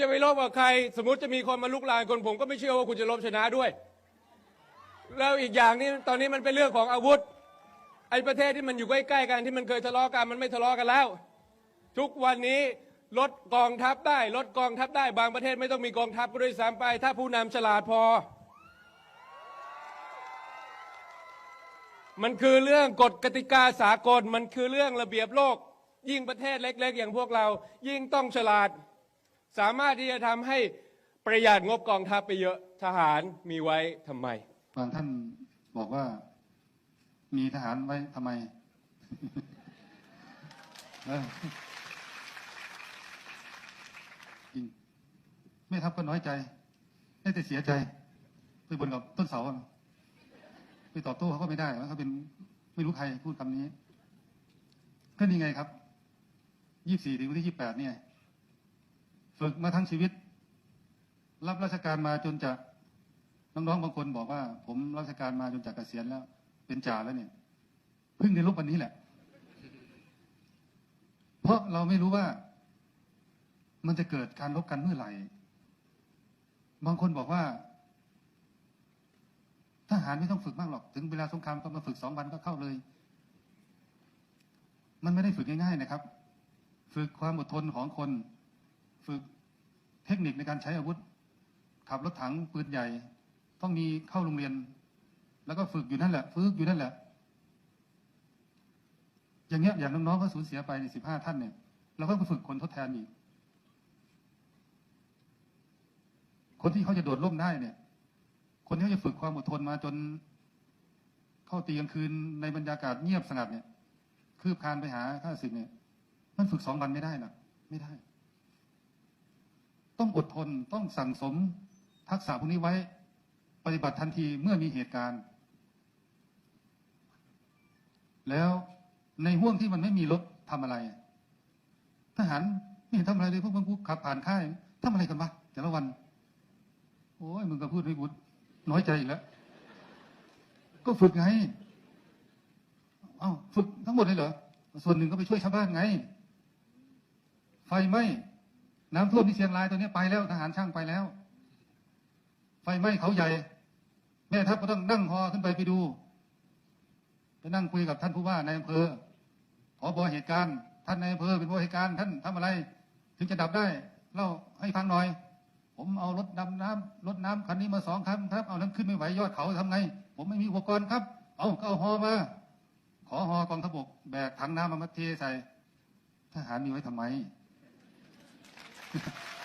จะไปลบกับใคร สมมติจะมีคนมาลุกลานคนผมก็ไม่เชื่อว่าคุณจะลบชนะด้วย แล้วอีกอย่างนี้ตอนนี้มันเป็นเรื่องของอาวุธ ไอ้ประเทศที่มันอยู่ใกล้ๆกันที่มันเคยทะเลาะกันมันไม่ทะเลาะกันแล้ว ทุกวันนี้ลดกองทัพได้ลดกองทัพได้บางประเทศไม่ต้องมีกองทัพก็ด้วยซ้ำไป ถ้าผู้นำฉลาดพอ มันคือเรื่องกฎกติกาสากลมันคือเรื่องระเบียบโลก ยิ่งประเทศเล็ก ๆ อย่างพวกเรา ยิ่งต้องฉลาด สามารถที่จะทำให้ประหยัดงบกองทัพไปเยอะทหารมีไว้ทำไม บางท่านบอกว่ามีทหารไว้ทำไมเออจริงไม่ทับก็น้อยใจได้แต่เสียใจไปบนกับต้นเสาอะไปตอบโต้เขาก็ไม่ได้ว่าเขาเป็นไม่รู้ใครพูดคำนี้ก็นี่ไงครับยี่สี่ถึงวันที่ยี่แปดเนี่ย ฝึกมาทั้งชีวิต รับราชการมาจนจะน้องๆบางคนบอกว่า ผมราชการมาจนจากเกษียณแล้ว เป็นจ่าแล้วเนี่ยเพิ่งได้รบวันนี้แหละ เพราะเราไม่รู้ว่า มันจะเกิดการรบกันเมื่อไหร่ บางคนบอกว่าทหารไม่ต้องฝึกมากหรอก ถึงเวลาสงครามก็มาฝึกสองวันก็เข้าเลย มันไม่ได้ฝึกง่ายๆนะครับ ฝึกความอดทนของคน ฝึกเทคนิคในการใช้อาวุธ ขับรถถังปืนใหญ่ ต้องมีเข้าโรงเรียน แล้วก็ฝึกอยู่นั่นแหละ ฝึกอยู่นั่นแหละ อย่างเงี้ยอย่างน้องๆก็สูญเสียไปในสิบห้าท่านเนี่ยเราก็ไปฝึกคนทดแทนอีก คนที่เขาจะโดดร่มได้เนี่ย คนที่เขาจะฝึกความอดทนมาจนเข้าตีกลางคืนในบรรยากาศเงียบสงัดเนี่ย คืบคลานไปหาข้าศึกเนี่ย มันฝึกสองวันไม่ได้นะไม่ได้ ต้องอดทนต้องสั่งสมทักษะพวกนี้ไว้ ปฏิบัติทันทีเมื่อมีเหตุการณ์ แล้วในห่วงที่มันไม่มีรถทำอะไร ทหารไม่เห็นทำอะไรเลยพวกมึงกูขับผ่านค่ายทำอะไรกันวะแต่ละวัน โอ้ยมึงก็พูดไม่บุญน้อยใจอีกแล้ว ก็ฝึกไง เอ้าฝึกทั้งหมดเลยเหรอ ส่วนหนึ่งก็ไปช่วยชาวบ้านไง ไฟไหม น้ำท่วมที่เชียงรายตอนนี้ไปแล้วทหารช่างไปแล้ว ไฟไหม้เขาใหญ่ แม่ทัพก็ต้องนั่งฮอขึ้นไปไปดูไปนั่งคุยกับท่านผู้ว่าในายอำเภอผอบอเหตุการณ์ ท่านในายอำเภอเป็นผู้เหตุการณ์ท่านทำอะไร ถึงจะดับได้เล่าให้ฟังหน่อย ผมเอารถดำน้ำรถน้ำคันนี้มาสองคันครับ เอานั้นขึ้นไม่ไหวยอดเขาทำไง ผมไม่มีอุปกรณ์ครับ เอาก็เอาฮอมาขอฮอกองทบกแบกถังน้ำมามาเทใส่ทหารมีไว้ทำไม Thank you.